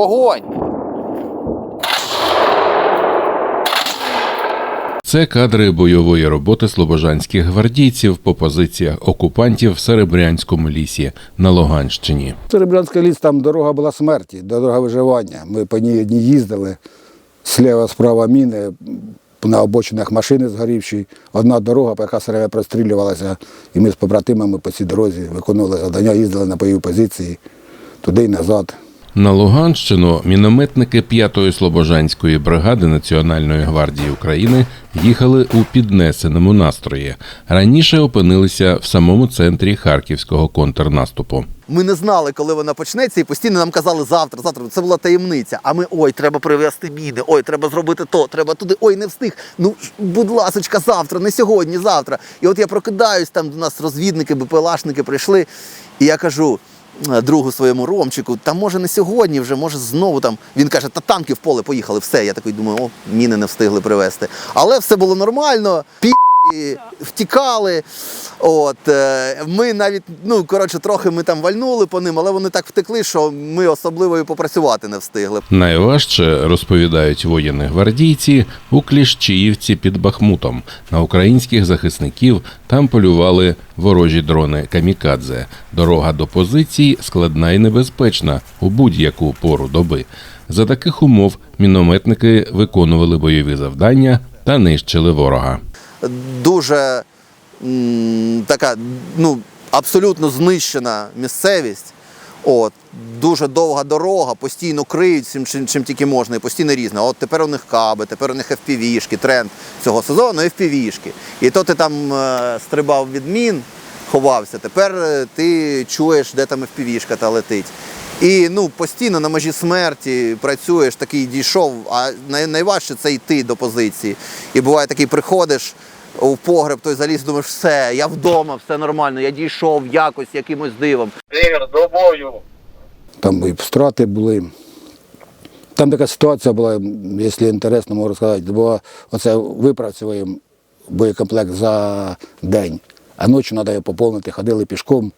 Вогонь! Це кадри бойової роботи слобожанських гвардійців по позиціях окупантів в Серебрянському лісі на Луганщині. Серебрянський ліс, там дорога була смерті, дорога виживання. Ми по ній одні їздили, сліва, справа міни, на обочинах машини згорівші. Одна дорога, по яка все время прострілювалася, і ми з побратимами по цій дорозі виконували завдання, їздили на бойові позиції туди і назад. На Луганщину мінометники 5-ї Слобожанської бригади Національної гвардії України їхали у піднесеному настрої. Раніше опинилися в самому центрі харківського контрнаступу. Ми не знали, коли вона почнеться, і постійно нам казали завтра, завтра. Це була таємниця. А ми ой, треба привезти міни, ой, треба зробити то, треба туди, ой, не встиг. Ну будь ласочка, завтра, не сьогодні, завтра. І от я прокидаюсь, там до нас розвідники, БПЛАшники прийшли, і я кажу. Е, Другу своєму Ромчику, та може не сьогодні вже, може знову там. Він каже, та танки в поле поїхали, все. Я такий думаю, о, міни не встигли привезти. Але все було нормально. Пі втікали. От, е, ми навіть, ну коротше, трохи ми там вальнули по ним, але вони так втекли, що ми особливо і попрацювати не встигли. Найважче розповідають воєнні гвардійці у Кліщіївці під Бахмутом. На українських захисників там полювали ворожі дрони камікадзе. Дорога до позицій складна і небезпечна у будь-яку пору доби. За таких умов мінометники виконували бойові завдання та нищили ворога. Дуже така, ну, абсолютно знищена місцевість. От, дуже довга дорога, постійно криють всім, чим, чим тільки можна, і постійно різне. От тепер у них каби, тепер у них FPV-шки, тренд цього сезону FPV-шки. І то ти там е, стрибав від мін, ховався, тепер е, ти чуєш, де там FPV-шка та летить. І ну, постійно на межі смерті працюєш, такий дійшов, а най- найважче це йти до позиції. І буває такий, приходиш у погреб, той заліз, думаєш, все, я вдома, все нормально, я дійшов якось якимось дивом. Ігор, до бою. Там і страти були. Там така ситуація була, якщо інтересно, можу розказати, була оце випрацюємо боєкомплект за день, а ночі треба його поповнити, ходили пішком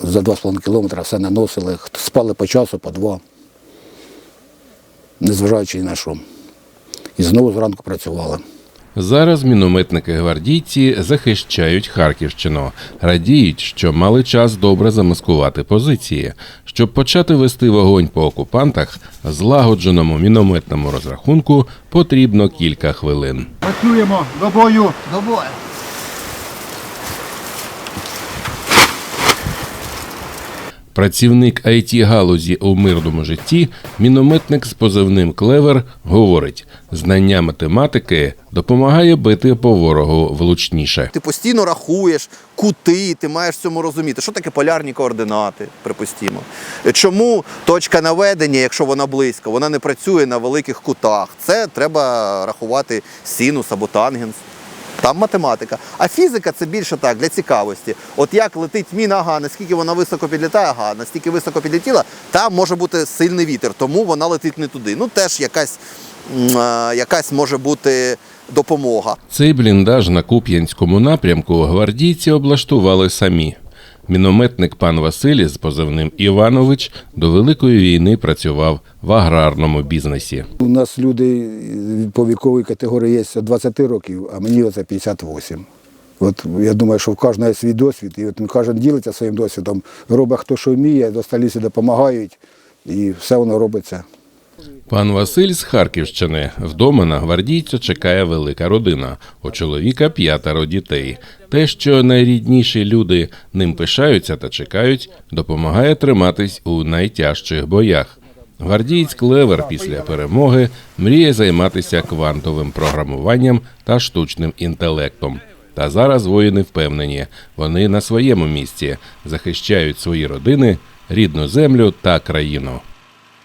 за 2,5 кілометри, все наносили, спали по часу, по два, незважаючи ні на що. І знову зранку працювали. Зараз мінометники-гвардійці захищають Харківщину, радіють, що мали час добре замаскувати позиції. Щоб почати вести вогонь по окупантах, злагодженому мінометному розрахунку потрібно кілька хвилин. Працюємо до бою. До бою. Працівник it галузі у мирному житті, мінометник з позивним Клевер, говорить: знання математики допомагає бити по ворогу влучніше. Ти постійно рахуєш кути, ти маєш цьому розуміти, що таке полярні координати, припустімо. Чому точка наведення, якщо вона близько, вона не працює на великих кутах. Це треба рахувати синус або тангенс. Там математика. А фізика це більше так, для цікавості. От як летить міна, ага, наскільки вона високо підлітає, ага, настільки високо підлетіла, там може бути сильний вітер, тому вона летить не туди. Ну теж якась, м, якась може бути допомога. Цей бліндаж на Куп'янському напрямку гвардійці облаштували самі. Мінометник пан Василій з позивним Іванович до Великої війни працював в аграрному бізнесі. У нас люди по віковій категорії є від 20 років, а мені оце 58. От я думаю, що в кожного є свій досвід, і от кожен ділиться своїм досвідом, робить хто що вміє, всі допомагають, і все воно робиться. Пан Василь з Харківщини. Вдома на гвардійця чекає велика родина. У чоловіка п'ятеро дітей. Те, що найрідніші люди ним пишаються та чекають, допомагає триматись у найтяжчих боях. Гвардієць Клевер після перемоги мріє займатися квантовим програмуванням та штучним інтелектом. Та зараз воїни впевнені, вони на своєму місці захищають свої родини, рідну землю та країну.